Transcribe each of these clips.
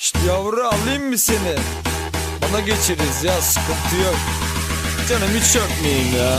İşte yavru alayım mı seni? Bana geçiriz ya sıkıntı yok. Canım hiç çökmeyeyim ya.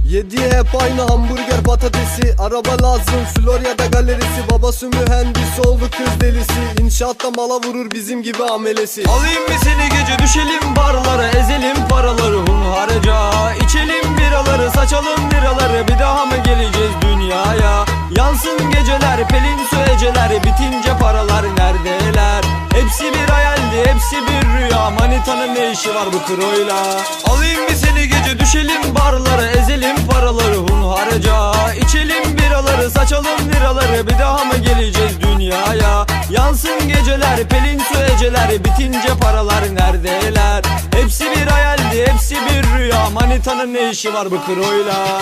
Yediği hep aynı hamburger patatesi. Araba lazım Florya'da galerisi. Babası mühendis oğlu kız delisi. İnşaatta mala vurur bizim gibi amelesi. Alayım mı seni gece? Düşelim barlara Ezelim paraları. Hunharca İçelim biraları saçalım Manitanın ne işi var bu kroyla Alayım mı seni gece düşelim barlara Ezelim paraları hunharca. İçelim biraları saçalım liraları Bir daha mı geleceğiz dünyaya? Yansın geceler pelin su eceler Bitince paralar neredeler? Hepsi bir hayaldi hepsi bir rüya. Manitanın ne işi var bu kroyla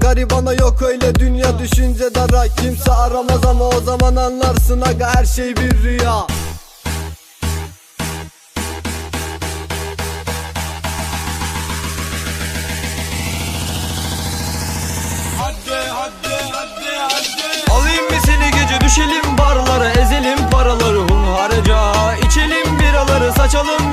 garibana yok öyle dünya Düşünce dara. Kimse aramaz ama o zaman anlarsın aga her şey bir rüya. Alayım mı seni gece düşelim barlara Ezelim paraları hunharca. İçelim biraları saçalım